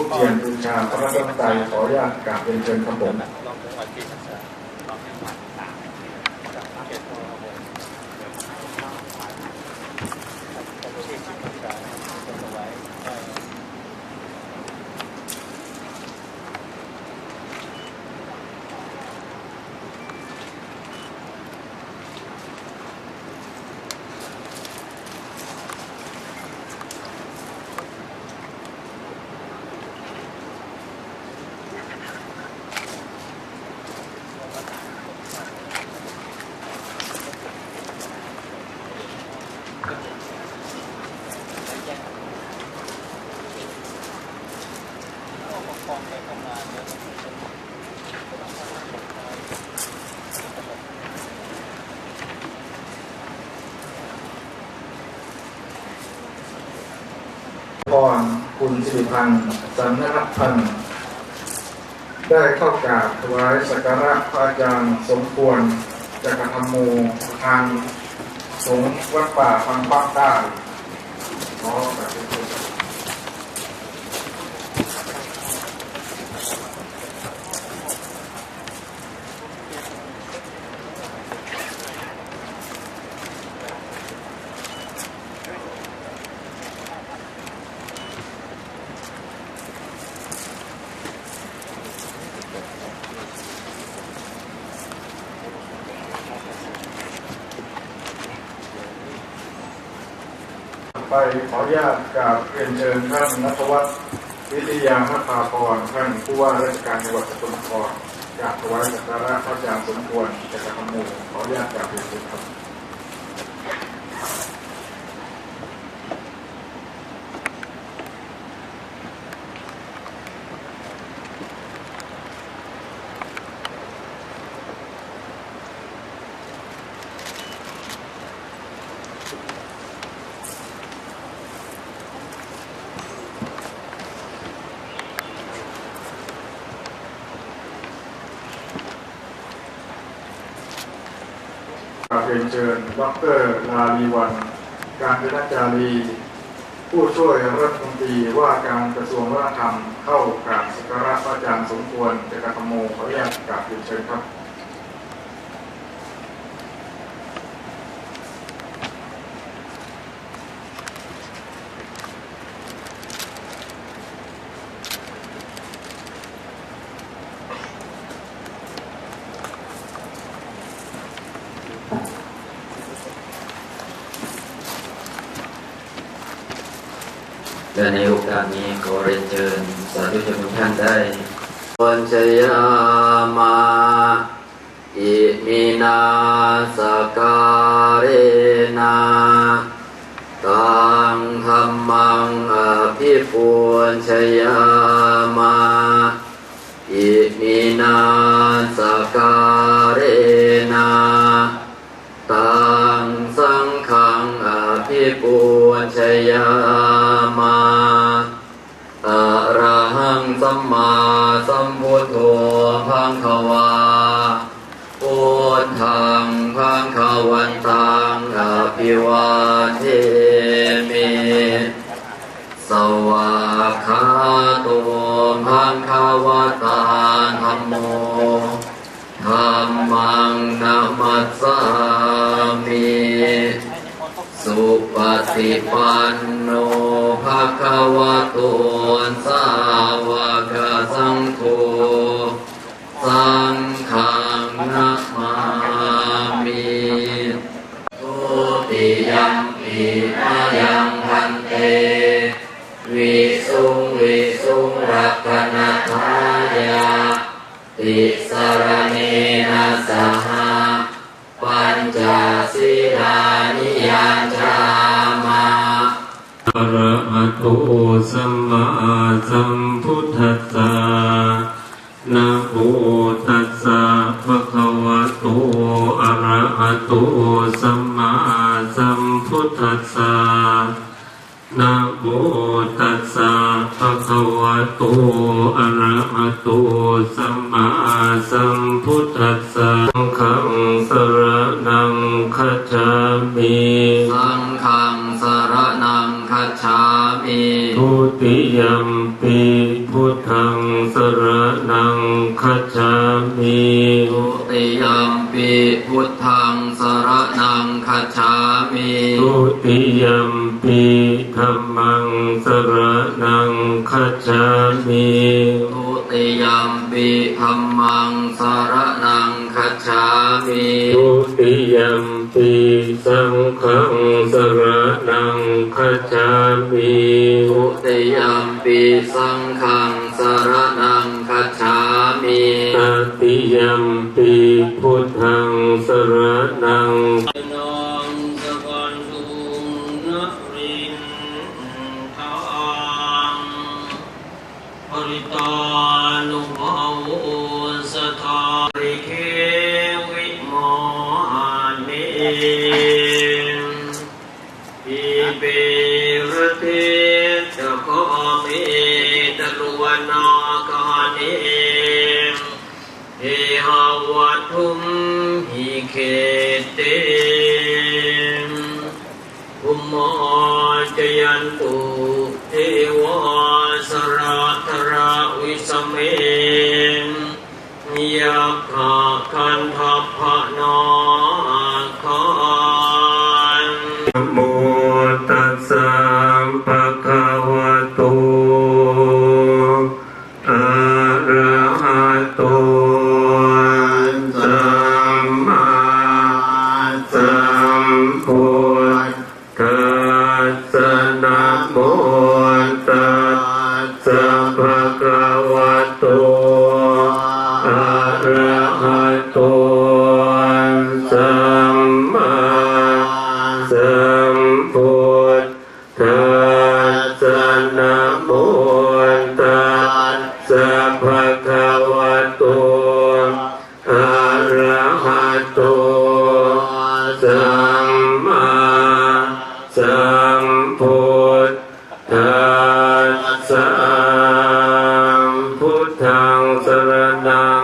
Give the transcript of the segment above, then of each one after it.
ทุกเทียนบูชาพระรัตนตรัยขออนุญาตกราบเรียนเชิญครับผม ลองจังหวัดที่ทักษะลองจังหวัดต่างๆจากเขตโทรโมงที่ชิมทักษะจะเอาไว้ได้ พรคุณสิริพันธ์สันนรัตพันธ์ได้เข้ากราบถวายสักการะพระอาจารย์สมควรจักรธรรมโมทางสงฆ์วัดป่าฟังปักใต้ขอกราบเรียนเชิญครับ ไปขออนุญาตกราบเรียนเชิญท่านนัทวัฒน์วิทยาพัฒนาพรท่านผู้ว่าราชการจังหวัดสกลนครกราบถวายสักการะพระอาจารย์สมควรจักรธรรมโมขออนุญาตกราบเรียนเชิญครับ เรียนเชิญดรลาลีวัน การเป็นจารี ผู้ช่วยรัฐมนตรีว่าการกระทรวงวัฒนธรรมเข้ากราบสักการะพระอาจารย์สมควรจักรธรรมโมขออนุญาตกราบเรียนเชิญครับ และในโอกาสนี้ขอเรียนเชิญสาธุชนทุกท่านได้วันชยามาอิมินาสการเนาตังธรรมังอภิปูญชยามาอิมินาสการเมาสัมพุทโธพังคะวาพุทธังพังคะวันตังอภิวาเทมิสวากขาโตพังคาวตาธัมโมธรรมังนามัสสามิสุปฏิปันโนภะคะวะโตส งรันัทายาติสรเนนะสหปัญจศีลานิยานจามาอะระหะโตสัมมาสัมพุทธัสสะนะโมตัสสะภะคะวะโตอะระหะโตสัมมาสัมพุทธัสสะนะโม โตอะระหะโตสัมมาสัมพุทธัสสะขังสรณังคัจฉามิสังฆังสรนังคัจฉามิทุติยมปีพุทธังสรณังคัจฉามิทุติยัมปิพุทธังสรณังคัจฉามิทุติยัมปิธัมมังสรณัง คัจฉามิทุติยัมปิธัมมังสรณังคัจฉามิทุติยัมปิสังฆังสรณังคัจฉามิทุติยัมปิสังฆังสรณังคัจฉามิตติยัมปิพุทธังสรณังนอง จ นะโม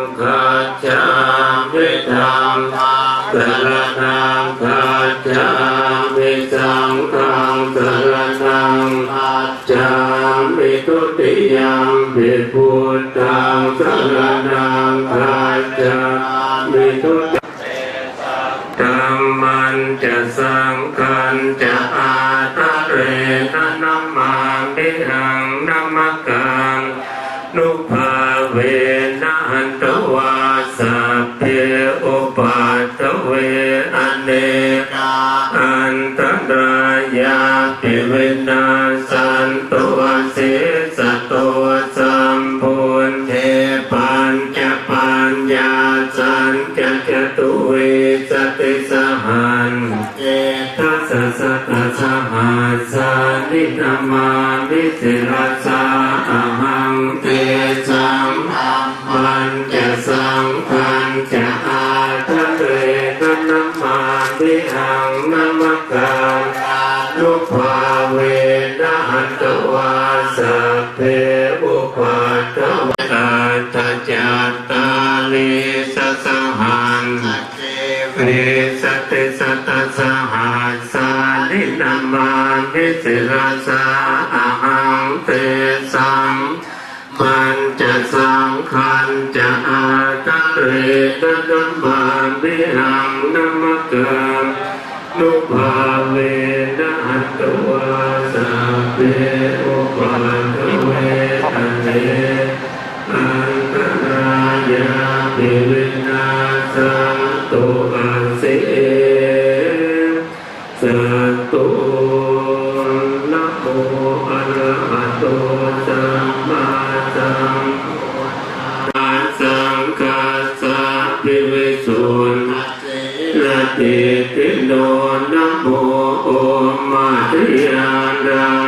ณังคัจามิธัมมังสรณังคัจฉามิสังฆังสรณังคัจฉามิทุติยัมปิพุทธังสรณังคัจฉามิทุติธรรมันจะสังขันจะ รายาปิเวนัสันตัวเสสตัวสัมพุนเทปัญจปัญญาสันจะจตุเวสติสหันเจตัสสะตสหัสสะนินามานิสิรสาอหังเตสังมันจสังคันจ ตตวะอาตจัตตาลิสสหันเวสติสตัสหัสสะนินามานิสิรสาอะหังเตสังมันจะสังขันจะอาตะเรนะนัมมามิหังนัมกังนุภาเวนะอัตตวาสัพเพอุปัตเวาปิวินาสันตุอาเสสัตตุนะโมอะระหะโตสัมมาสัมพุทธัสสะสังคัสสะปิวิสุนนาติติโนนะโมโอมาทิยารา